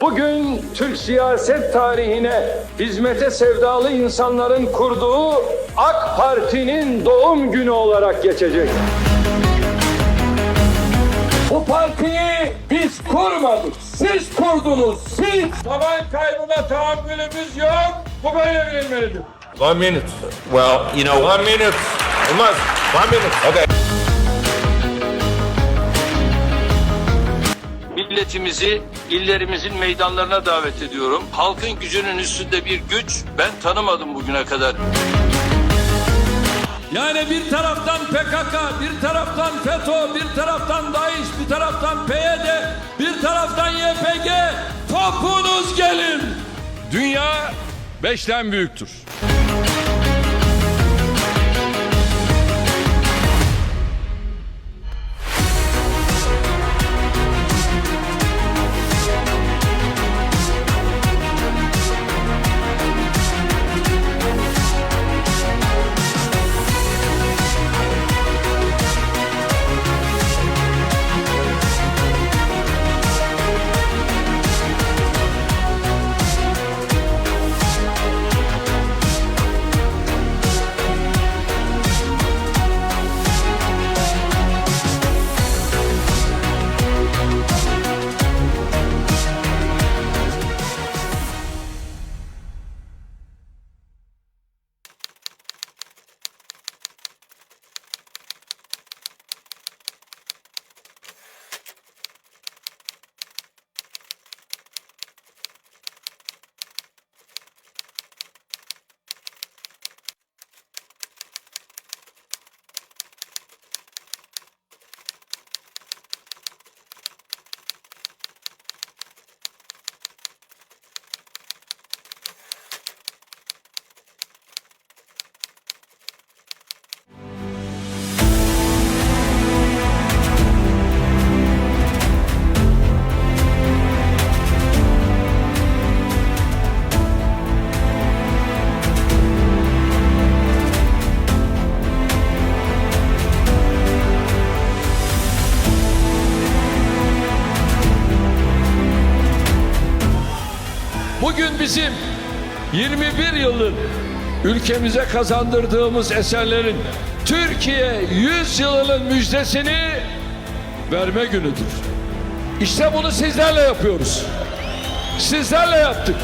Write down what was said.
Bugün Türk siyaset tarihine hizmete sevdalı insanların kurduğu AK Parti'nin doğum günü olarak geçecek. Bu partiyi biz kurmadık. Siz kurdunuz. Siz. Zaman kaybına tahammülümüz yok. Bu böyle verilmelidir. One minute. Well, you know, One minute. Olmaz. One minute. Okay. Milletimizi illerimizin meydanlarına davet ediyorum. Halkın gücünün üstünde bir güç ben tanımadım bugüne kadar. Yani bir taraftan PKK, bir taraftan FETÖ, bir taraftan DAEŞ, bir taraftan PYD, bir taraftan YPG. Topunuz gelin. Dünya beşten büyüktür. Bugün bizim 21 yılın ülkemize kazandırdığımız eserlerin Türkiye 100 yılının müjdesini verme günüdür. İşte bunu sizlerle yapıyoruz. Sizlerle yaptık.